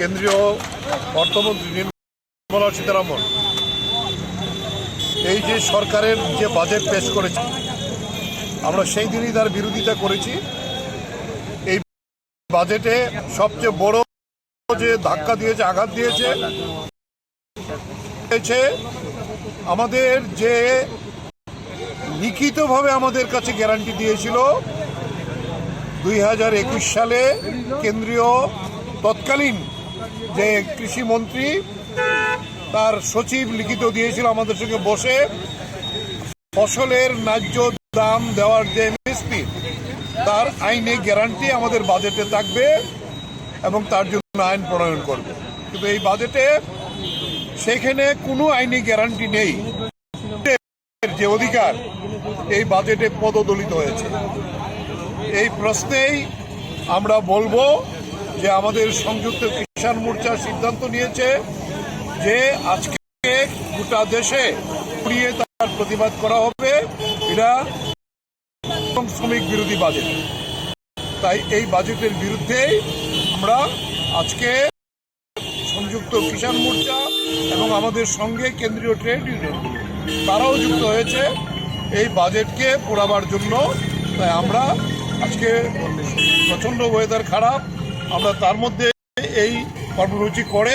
কেন্দ্রীয় অর্থমন্ত্রী নির্মলা সীতারামন, এই যে সরকারের যে বাজেট পেশ করেছে, আমরা সেই দিনই তার বিরোধিতা করেছি। এই বাজেটে সবচেয়ে বড় যে ধাক্কা দিয়েছে, আঘাত দিয়েছে আমাদের যে লিখিতভাবে আমাদের কাছে গ্যারান্টি দিয়েছিল, দুই হাজার একুশ সালে কেন্দ্রীয় তৎকালীন যে কৃষিমন্ত্রী তার সচিব লিখিত দিয়েছিল আমাদের সঙ্গে বসে। ফসলের ন্যায্য দাম দেওয়ার যে এমএসপি তার আইনে গ্যারান্টি আমাদের বাজেটে থাকবে এবং তার জন্য আইন প্রণয়ন করবে। কিন্তু এই বাজেটে সেখানে কোনো আইনি গ্যারান্টি নেই। যে অধিকার, এই বাজেটে পদদলিত হয়েছে। এই প্রশ্নেই আমরা বলব যে আমাদের সংযুক্ত কিষাণ মোর্চা সিদ্ধান্ত নিয়েছে যে আজকে গোটা দেশে পুড়িয়ে তার প্রতিবাদ করা হবে। এটা শ্রমিক বিরোধী বাজেট। তাই এই বাজেটের বিরুদ্ধেই আমরা আজকে সংযুক্ত কিষাণ মোর্চা এবং আমাদের সঙ্গে কেন্দ্রীয় ট্রেড ইউনিয়ন তারাও যুক্ত হয়েছে এই বাজেটকে পোড়াবার জন্য। তাই আমরা আজকে প্রচণ্ড ওয়েদার খারাপ আমরা তার মধ্যে এই কর্মসূচি করে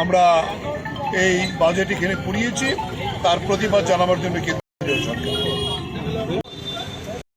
আমরা এই বাজেট এখানে পুড়িয়েছি। তার প্রতিবাদ জানাবার জন্য কিন্তু